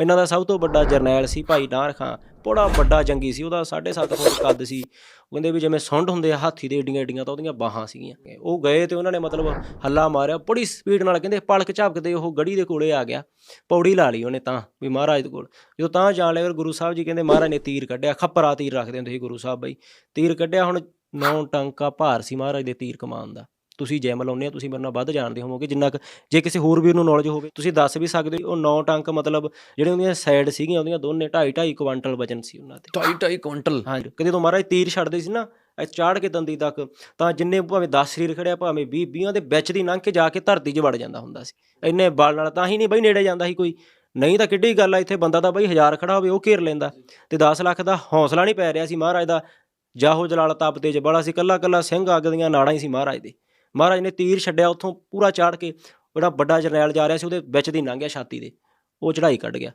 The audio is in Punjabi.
ਇਹਨਾਂ ਦਾ ਸਭ ਤੋਂ ਵੱਡਾ ਜਰਨੈਲ ਸੀ ਭਾਈ ਨਾਰ ਖਾਂ। ਬੜਾ ਵੱਡਾ ਜੰਗੀ ਸੀ, ਉਹਦਾ 7.5 ਫੁੱਟ ਕੱਦ ਸੀ। ਉਹ ਕਹਿੰਦੇ ਵੀ ਜਿਵੇਂ ਸੁੰਡ ਹੁੰਦੇ ਆ, ਹਾਥੀ ਦੇ ਏਡੀਆਂ ਏਡੀਆਂ ਤਾਂ ਉਹਦੀਆਂ ਬਾਹਾਂ ਸੀਗੀਆਂ। ਉਹ ਗਏ ਤੇ ਉਹਨਾਂ ਨੇ ਮਤਲਬ ਹੱਲਾ ਮਾਰਿਆ, ਬੜੀ ਸਪੀਡ ਨਾਲ ਕਹਿੰਦੇ ਪਲਕ ਝਪਕਦੇ ਉਹ ਗੜੀ ਦੇ ਕੋਲੇ ਆ ਗਿਆ। ਪੌੜੀ ਲਾ ਲਈ ਉਹਨੇ ਤਾਂ, ਵੀ ਮਹਾਰਾਜ ਦੇ ਕੋਲ। ਜਦੋਂ ਤਾਂ ਜਾਣ ਲਿਆ, ਫਿਰ ਗੁਰੂ ਸਾਹਿਬ ਜੀ ਕਹਿੰਦੇ ਮਹਾਰਾਜ ਨੇ ਤੀਰ ਕੱਢਿਆ, ਖੱਪਰਾ ਤੀਰ ਰੱਖਦੇ ਹੁੰਦੇ ਸੀ ਗੁਰੂ ਸਾਹਿਬ ਬਾਈ। ਤੀਰ ਕੱਢਿਆ, ਹੁਣ ਨੌ ਟੰਕਾ ਭਾਰ ਸੀ ਮਹਾਰਾਜ ਦੇ ਤੀਰ ਕਮਾਨ ਦਾ। ਤੁਸੀਂ ਜੈਮ ਲਾਉਂਦੇ ਹੋ ਤੁਸੀਂ ਮੇਰੇ ਨਾਲ ਵੱਧ ਜਾਣਦੇ ਹੋਵੋਗੇ ਜਿੰਨਾ ਕੁ ਜੇ ਕਿਸੇ ਹੋਰ ਵੀਰ ਨੂੰ ਨੌਲੇਜ ਹੋਵੇ ਤੁਸੀਂ ਦੱਸ ਵੀ ਸਕਦੇ ਹੋ ਉਹ ਨੌ ਟੰਕ ਮਤਲਬ ਜਿਹੜੇ ਉਹਦੀਆਂ ਸਾਈਡ ਸੀਗੀਆਂ ਉਹਦੀਆਂ ਦੋਨੇ 2.5 2.5 ਕੁਆਂਟਲ ਵਜਨ ਸੀ ਉਹਨਾਂ ਤੇ ਢਾਈ ਢਾਈ ਕੁਇੰਟਲ? ਹਾਂਜੀ ਕਦੇ ਤੋਂ ਮਹਾਰਾਜ ਤੀਰ ਛੱਡਦੇ ਸੀ ਨਾ ਇਹ ਚਾੜ ਕੇ ਦੰਦੀ ਤੱਕ ਤਾਂ ਜਿੰਨੇ ਭਾਵੇਂ 10 ਸਰੀਰ ਖੜਿਆ ਭਾਵੇਂ 20 20 ਦੇ ਵਿੱਚ ਦੀ ਲੰਘ ਕੇ ਜਾ ਕੇ ਧਰਤੀ 'ਚ ਵੜ ਜਾਂਦਾ ਹੁੰਦਾ ਸੀ। ਇੰਨੇ ਬਲ ਨਾਲ ਤਾਂ ਹੀ ਨਹੀਂ ਬਈ ਨੇੜੇ ਜਾਂਦਾ ਸੀ ਕੋਈ। ਨਹੀਂ ਤਾਂ ਕਿੱਡੀ ਗੱਲ ਆ ਇੱਥੇ ਬੰਦਾ ਤਾਂ ਬਈ ਹਜ਼ਾਰ ਖੜਾ ਹੋਵੇ ਉਹ ਘੇਰ ਲੈਂਦਾ। ਤੇ 10 ਲੱਖ ਦਾ ਹੌਸਲਾ ਨਹੀਂ ਪੈ ਰਿਹਾ ਸੀ ਮਹਾਰਾਜ ਦਾ। ਜਾਹੋ ਜਲਾਲ ਤਪ ਤੇਜ ਬੜਾ ਸੀ ਕੱਲਾ ਕੱਲਾ ਸਿੰਘ ਅੱਗ ਦੀਆਂ ਨਾੜਾਂ ਹੀ ਸੀ ਮਹਾਰਾਜ ਦੇ। ਮਹਾਰਾਜ ਨੇ ਤੀਰ ਛੱਡਿਆ ਉੱਥੋਂ ਪੂਰਾ ਚਾੜ ਕੇ, ਜਿਹੜਾ ਵੱਡਾ ਜਰਨੈਲ ਜਾ ਰਿਹਾ ਸੀ ਉਹਦੇ ਵਿੱਚ ਦੀ ਲੰਘ ਗਿਆ ਛਾਤੀ ਦੇ ਉਹ ਚੜਾਈ ਕੱਢ ਗਿਆ।